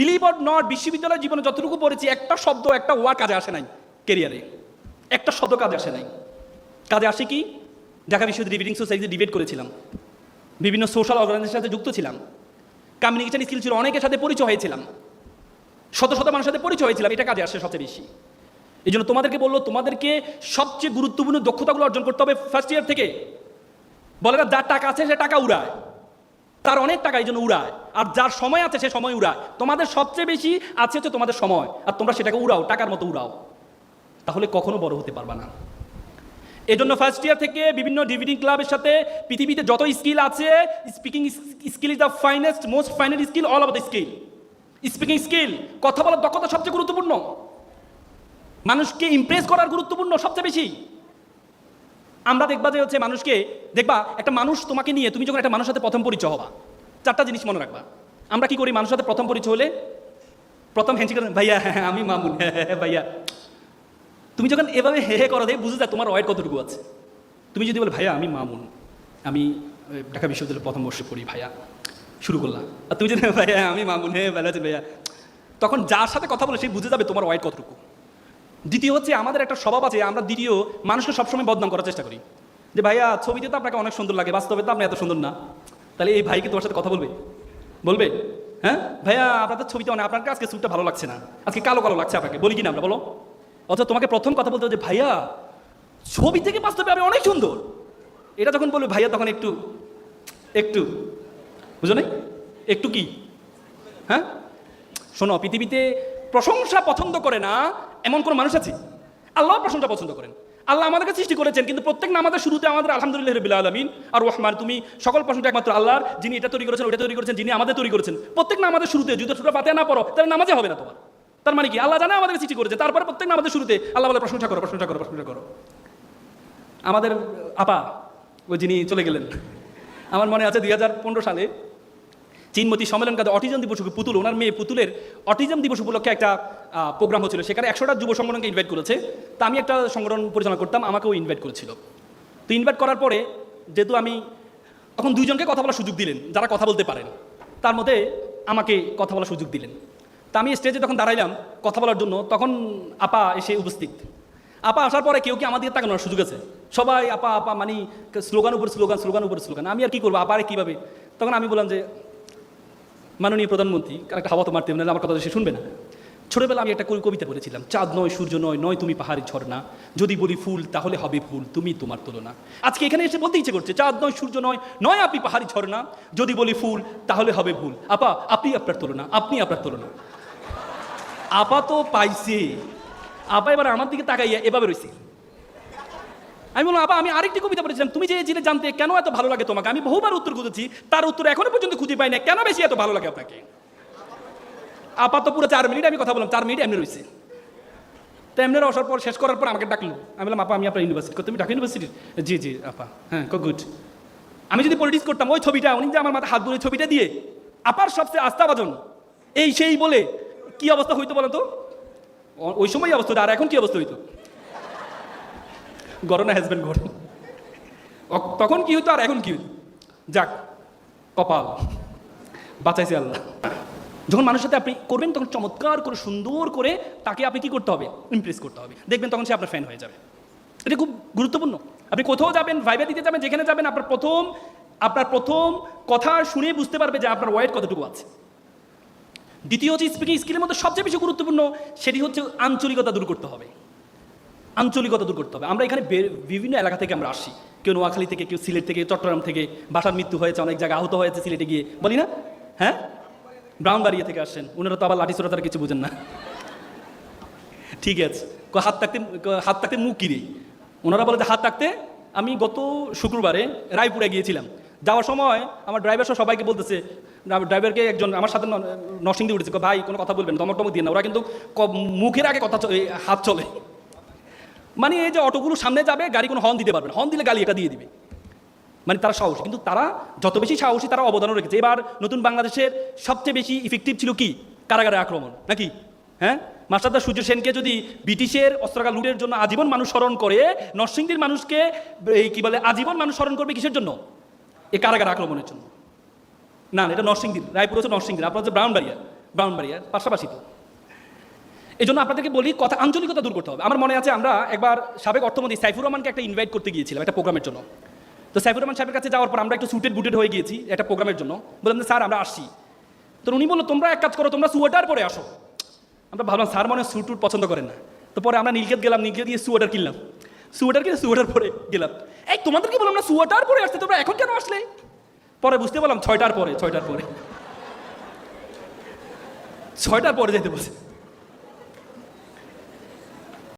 Believe or not বিশ্ববিদ্যালয় জীবনে যতটুকু পড়েছি, একটা শব্দ, একটা ওয়ার্ড কাজে আসে নাই কেরিয়ারে একটা শব্দ কাজে আসে নাই। কাজে আসে কি? ঢাকা বিশ্ববিদ্যালয় ডিবেটিং সোসাইটিতে ডিবেট করেছিলাম। বিভিন্ন সোশ্যাল অর্গানাইজেশনের সাথে যুক্ত ছিলাম। কমিউনিকেশন স্কিল ছিল অনেকের সাথে পরিচয় হয়েছিলাম। শত শত মানুষের সাথে পরিচয় হয়েছিলাম, এটা কাজে আসে সবচেয়ে বেশি। এই জন্য তোমাদেরকে বলল, তোমাদেরকে সবচেয়ে গুরুত্বপূর্ণ দক্ষতাগুলো অর্জন করতে হবে ফার্স্ট ইয়ার থেকে। বলে যার টাকা আছে, সে টাকা উড়ায়। তার অনেক টাকা এই জন্য উড়ায়। আর যার সময় আছে সে সময় উড়ায়। তোমাদের সবচেয়ে বেশি আছে হচ্ছে তোমাদের সময়। আর তোমরা সেটাকে উড়াও, টাকার মতো উড়াও। তাহলে কখনো বড় হতে পারবা না। এজন্য ফার্স্ট ইয়ার থেকে বিভিন্ন ডিভিডিং ক্লাবের সাথে পৃথিবীতে যত স্কিল আছে speaking skill is the finest most final skill all of the skill speaking skill কথা বলার দক্ষতা সবচেয়ে গুরুত্বপূর্ণ। মানুষকে ইমপ্রেস করার গুরুত্বপূর্ণ সবচেয়ে বেশি। আমরা দেখবা যে হচ্ছে মানুষকে দেখবা একটা মানুষ তোমাকে নিয়ে তুমি যখন একটা মানুষের সাথে প্রথম পরিচয় হবা চারটা জিনিস মনে রাখবা। আমরা কি করি? মানুষের সাথে প্রথম পরিচয় হলে প্রথম হ্যান্ডশেক করেন ভাইয়া হ্যাঁ হ্যাঁ, আমি মামুন হ্যাঁ হ্যাঁ, হ্যাঁ, ভাইয়া। তুমি যখন এভাবে হে হে করো দেখে বুঝে যায় তোমার ওয়েট কতটুকু আছে। তুমি যদি বলে ভাইয়া আমি মামুন আমি ঢাকা বিশ্ববিদ্যালয়ের প্রথম বর্ষে পড়ি ভাইয়া শুরু করলাম। আর তুমি যদি ভাইয়া আমি মামুন হ্যাঁ ভাইয়া। তখন যার সাথে কথা বলে সে বুঝে যাবে তোমার ওয়েট কতটুকু। দ্বিতীয় হচ্ছে আমাদের একটা স্বভাব আছে, আমরা দ্বিতীয় মানুষকে সবসময় বদনাম করার চেষ্টা করি। যে ভাইয়া, ছবিতে তো আপনাকে অনেক সুন্দর লাগে, বাস্তবে তো আপনি এত সুন্দর না। তাহলে এই ভাইকে তোমার সাথে কথা বলবে? বলবে? হ্যাঁ? ভাইয়া আপনাদের ছবিতে অনেক, আপনার আজকে স্যুটটা ভালো লাগছে না। আজকে কালো কালো লাগছে আপনাকে, বলি কি না আমরা, বলো? অথবা তোমাকে প্রথম কথা বলতে যে, ভাইয়া, ছবি থেকে বাস্তবে আমি অনেক সুন্দর। এটা যখন বলবে, ভাইয়া, তখন একটু একটু, বুঝো নাই? একটু কি? হ্যাঁ? শোনো, পৃথিবীতে প্রশংসা পছন্দ করে না এমন কোন মানুষ আছে? আল্লাহ প্রশংসা পছন্দ করেন। আল্লাহ আমাদেরকে সৃষ্টি করেছেন, কিন্তু প্রত্যেক নামাজের শুরুতে আমাদের আলহামদুলিল্লাহ রবিল আলমিন আর রহমান, তুমি সকল প্রশংসা একমাত্র আল্লাহর, যিনি এটা তৈরি করেছেন ওটা তৈরি করেছেন, যিনি আমাদের তৈরি করেছেন। প্রত্যেক নামাজের শুরুতে যদি ছোটো পাতে না পড়ো, তাহলে নামাজে হবে না তোমার। তার মানে কি? আল্লাহ জানে আমাদের সৃষ্টি করেছে, তারপরে প্রত্যেক নামাজের শুরুতে আল্লাহ বলে, প্রশংসা করো প্রশংসা করো প্রশংসা করো। আমাদের আপা, ওই যিনি চলে গেলেন, আমার মনে আছে দুই হাজার পনেরো সালে চীনমতি সম্মেলন কাজে অটিজম দিবস পুতুল, ওনার মেয়ে পুতুলের অটিজম দিবস উপলক্ষে একটা প্রোগ্রাম হচ্ছিল। সেখানে একশোটা যুব সংগঠনকে ইনভাইট করেছে। তা আমি একটা সংগঠন পরিচালনা করতাম, আমাকেও ইনভাইট করেছিল। তো ইনভাইট করার পরে যেহেতু আমি তখন দুইজনকে কথা বলার সুযোগ দিলেন, যারা কথা বলতে পারেন। তার মধ্যে আমাকে কথা বলার সুযোগ দিলেন। তা আমি স্টেজে তখন দাঁড়াইলাম কথা বলার জন্য, তখন আপা এসে উপস্থিত। আপা আসার পরে কেউ কি আমাদের দিকে তাকানোর সুযোগ আছে? সবাই আপা আপা মানে স্লোগান উপর স্লোগান স্লোগান উপর স্লোগান। আমি আর কি করব? আপারে কীভাবে? তখন আমি বললাম যে মাননীয় প্রধানমন্ত্রী একটা হাওয়া তো মারতে আমার কথা সে শুনবে না। ছোটবেলা আমি একটা কবিতা পড়েছিলাম, চাঁদ নয়, সূর্য নয় নয়, তুমি পাহাড়ি ঝর্ণা, যদি বলি ফুল, তাহলে হবে ফুল, তুমি তোমার তুলনা। আজকে এখানে এসে বলতে ইচ্ছে করছে, চাঁদ নয়, সূর্য নয় নয়, আপনি পাহাড়ি ঝর্ণা, যদি বলি ফুল, তাহলে হবে ভুল। আপা, আপনি আপনার তুলনা, আপনি আপনার তুলনা। আপা তো পাইছে। আপা এবার আমার দিকে তাকাইয়া এভাবে রয়েছে আমি বললাম আপা আমি আরেকটি কবিতা পড়েছিলাম। তুমি যে জিনিস জানতে কেন এত ভালো লাগে তোমাকে? আমি বহুবার উত্তর খুঁজেছি, তার উত্তর এখনও পর্যন্ত খুঁজে পাই না কেন বেশি এত ভালো লাগে আপনাকে? আপা তো পুরো চার মিনিট আমি কথা বললাম, চার মিনিট এমনি রয়েছে তো এমনি আসার পর, শেষ করার পর আমাকে ডাকলো। আমি বললাম, আপা, আমি আপনার ইউনিভার্সিটি তুমি ঢাকা ইউনিভার্সিটি জি জি, আপা। হ্যাঁ গুড আমি যদি পলিটিক্স করতাম, ওই ছবিটা, উনি যে আমার মাথায় হাত ধরে ছবিটা দিয়ে, আপার সবচেয়ে আস্থাভাজন, এই সেই বলে কি অবস্থা হইতো বলো তো ওই সময় অবস্থা আর এখন কি অবস্থা হইতো? গরম না হ্যাজবেন্ড গরম তখন কি হতো আর এখন কি হতো যাক, কপাল। বাঁচাইছে আল্লাহ। যখন মানুষের সাথে আপনি করবেন, তখন চমৎকার করে, সুন্দর করে তাকে আপনি কি করতে হবে? ইমপ্রেস করতে হবে। দেখবেন তখন সে আপনার ফ্যান হয়ে যাবে। এটা খুব গুরুত্বপূর্ণ। আপনি কোথাও যাবেন ভাইবা দিতে যাবেন, যেখানে যাবেন, আপনার প্রথম আপনার প্রথম কথা শুনে বুঝতে পারবে যে আপনার ওয়েট কতটুকু আছে। দ্বিতীয় হচ্ছে স্পিকিং স্কিলের মধ্যে সবচেয়ে বেশি গুরুত্বপূর্ণ, সেটি হচ্ছে আঞ্চলিকতা দূর করতে হবে। আঞ্চলিকতা দূর করতে হবে। আমরা এখানে বিভিন্ন এলাকা থেকে আমরা আসি। কেউ নোয়াখালী থেকে, কেউ সিলেট থেকে, চট্টগ্রাম থেকে। বাসার মৃত্যু হয়েছে, অনেক জায়গায় আহত হয়েছে সিলেটে গিয়ে। বলি না? হ্যাঁ? ব্রাউনবাড়িয়া থেকে আসেন। ওনারা তো আবার লাঠি তারা কিছু বুঝেন না। ঠিক আছে। হাত থাকতে হাত থাকতে মুখ কিনে ওনারা বলে যে হাত থাকতে আমি গত শুক্রবারে রায়পুরে গিয়েছিলাম। যাওয়ার সময় আমার ড্রাইভার সহ সবাইকে বলতেছে ড্রাইভারকে একজন, আমার সাথে নরসিং দিয়ে উঠেছে। ভাই, কোনো কথা বলবেন দমক টমক দিয়ে না। ওরা কিন্তু মুখের আগে কথা হাত চলে। মানে এই যে অটোগুলো সামনে যাবে, গাড়ি কোনো হর্ন দিতে পারবে না। হর্ন দিলে গাড়ি এটা দিয়ে দিবে। মানে তারা সাহসী। কিন্তু তারা যত বেশি সাহসী, তারা অবদানও রেখেছে। এবার নতুন বাংলাদেশের সবচেয়ে বেশি ইফেক্টিভ ছিল কি? কারাগারে আক্রমণ, নাকি? হ্যাঁ? মাস্টারদা সূর্য সেনকে যদি ব্রিটিশের অস্ত্রাগার লুটের জন্য আজীবন মানুষ স্মরণ করে, নরসিংদীর মানুষকে, এই কি বলে, আজীবন মানুষ স্মরণ করবে কিসের জন্য? এ কারাগার আক্রমণের জন্য। না না, এটা নরসিংদীর, রায়পুর হচ্ছে নরসিংদীর, আপনার হচ্ছে ব্রাউনবাড়িয়া ব্রাউনবাড়িয়ার পাশাপাশি তো। এই জন্য আপনাদেরকে বলি, কথা আঞ্চলিকতা দূর করতে হবে। আমার মনে আছে আমরা একবার সাবেক অর্থমন্ত্রী সাইফুর রহমানকে একটা ইনভাইট করতে গিয়েছিলাম একটা প্রোগ্রামের জন্য। তো সাইফুর রহমান সাহেবের কাছে যাওয়ার পর আমরা একটু সুটেড বুটেড হয়ে গিয়েছি একটা প্রোগ্রামের জন্য। বললাম যে, স্যার, আমরা আসছি। তো উনি বলল, তোমরা এক কাজ করো, তোমরা সোয়েটার পরে আসো। আমরা ভাবলাম, স্যার, মনে স্যুট টুট পছন্দ করেন না। তো পরে আমরা নীলকেত গেলাম নীলকেত গিয়ে সোয়েটার কিনলাম। সোয়েটার কিনে সোয়েটার পরে গেলাম। এই, তোমাদেরকে বললাম না সোয়েটার পরে আসতে, তোমরা এখন কেন আসলে? পরে বুঝতে পারলাম, ছয়টার পরে ছয়টার পরে। ছয়টার পরে যেতে বলছে।